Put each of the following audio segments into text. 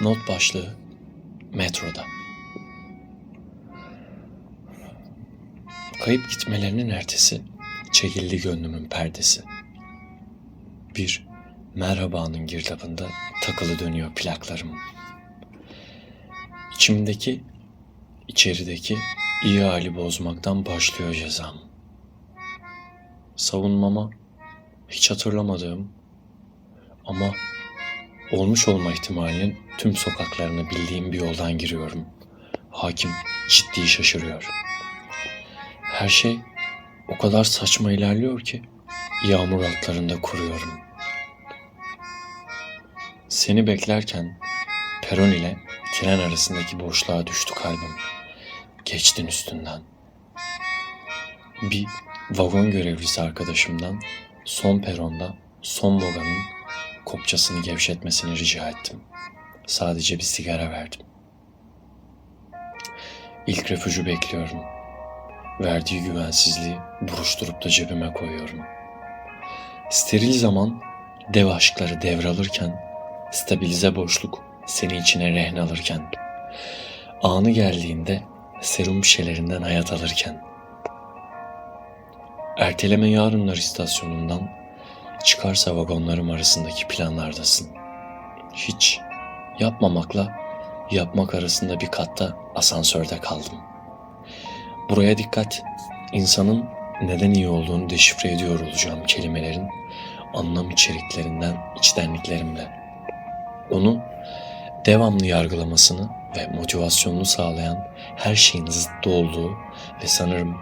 Not başlığı Metroda. Kayıp gitmelerinin ertesi çekildi gönlümün perdesi. Bir merhabanın girdabında takılı dönüyor plaklarım. İçimdeki, içerideki iyi hali bozmaktan başlıyor cezam. Savunmama hiç hatırlamadığım ama olmuş olma ihtimalinin tüm sokaklarını bildiğim bir yoldan giriyorum. Hakim ciddi şaşırıyor. Her şey o kadar saçma ilerliyor ki yağmur altlarında kuruyorum. Seni beklerken peron ile tren arasındaki boşluğa düştü kalbim. Geçtin üstünden. Bir vagon görevlisi arkadaşımdan son peronda son vagonun kopçasını gevşetmesini rica ettim. Sadece bir sigara verdim. İlk refüjü bekliyorum. Verdiği güvensizliği buruşturup da cebime koyuyorum. Steril zaman dev aşkları devralırken, stabilize boşluk seni içine rehn alırken, anı geldiğinde serum şişelerinden hayat alırken, erteleme yarınlar istasyonundan çıkarsa vagonlarım arasındaki planlardasın. Hiç yapmamakla yapmak arasında bir katta asansörde kaldım. Buraya dikkat. İnsanın neden iyi olduğunu deşifre ediyor olacağım kelimelerin anlam içeriklerinden içtenliklerimle. Onu devamlı yargılamasını ve motivasyonunu sağlayan her şeyin zıttı olduğu ve sanırım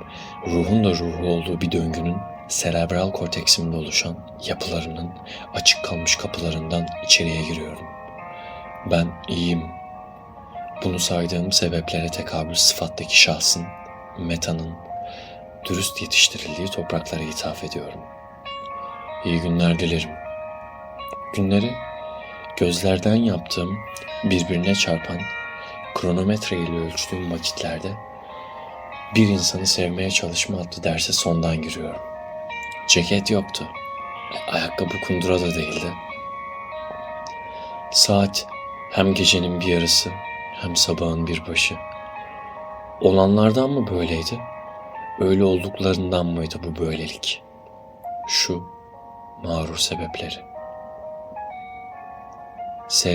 ruhun da ruhu olduğu bir döngünün serebral korteksimde oluşan yapılarının açık kalmış kapılarından içeriye giriyorum. Ben iyiyim. Bunu saydığım sebeplere tekabül sıfattaki şahsın, metanın, dürüst yetiştirildiği topraklara ithaf ediyorum. İyi günler dilerim. Günleri gözlerden yaptığım birbirine çarpan kronometre ile ölçtüğüm vakitlerde bir insanı sevmeye çalışma adlı derse sondan giriyorum. Ceket yoktu. Ayakkabı kundura da değildi. Saat hem gecenin bir yarısı hem sabahın bir başı. Olanlardan mı böyleydi? Öyle olduklarından mıydı bu böylelik? Şu mağrur sebepleri. S